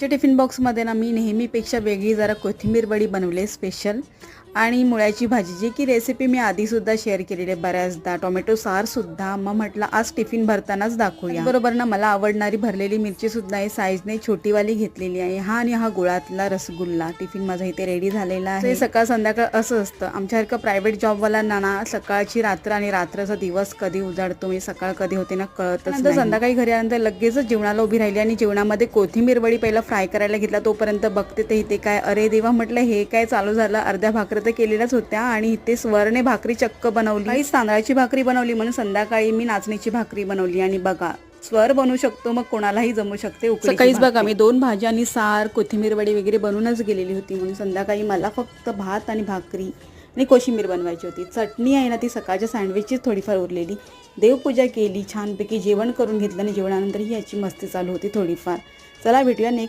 आजच्या टिफिन बॉक्समध्ये ना मी नेहमीपेक्षा वेगळी जरा कोथिंबीर वडी बनवले स्पेशल आणि मुळ्याची भाजी जी की रेसिपी मी आधीसुद्धा शेअर केलेली आहे बऱ्याचदा. टोमॅटो सारसुद्धा मग म्हटलं आज टिफिन भरतानाच दाखवूया. बरोबर ना मला आवडणारी भरलेली मिरची सुद्धा आहे साईजने छोटीवाली घेतलेली आहे. हा आणि हा गुळातला रसगुल्ला. टिफिन माझा इथे रेडी झालेला आहे. सकाळ संध्याकाळ असं असतं. आमच्यासारखं प्रायव्हेट जॉबवाल्यांना ना सकाळची रात्र आणि रात्रचा दिवस कधी उजाडतो म्हणजे सकाळ कधी होते ना कळतच संध्याकाळी घरी आल्यानंतर लगेचच जेवणाला उभी राहिली आणि जेवणामध्ये कोथिंबीर वडी पहिला फ्राय करायला घेतला. तोपर्यंत बघते ते इथे काय. अरे देवा म्हटलं हे काय चालू झालं? अर्ध्या भाकरी तर केलेल्याच होत्या आणि इथे स्वरने भाकरी चक्क बनवली. काही तांदळाची भाकरी बनवली म्हणून संध्याकाळी मी नाचणीची भाकरी बनवली. आणि बघा स्वर बनवू शकतो मग कोणालाही जमू शकते सकाळीच बघा मी दोन भाज्या आणि सार कोथिंबीर वडी वगैरे बनवूनच गेलेली होती. म्हणून संध्याकाळी मला फक्त भात आणि भाकरी आणि कोशिंबीर बनवायची होती. चटणी आहे ना ती सकाळच्या सँडविचचीच थोडीफार उरलेली. देवपूजा केली छानपैकी जेवण करून घेतलं आणि जेवणानंतर ही याची मस्ती चालू होती थोडीफार. चला भेटूया नेक्स्ट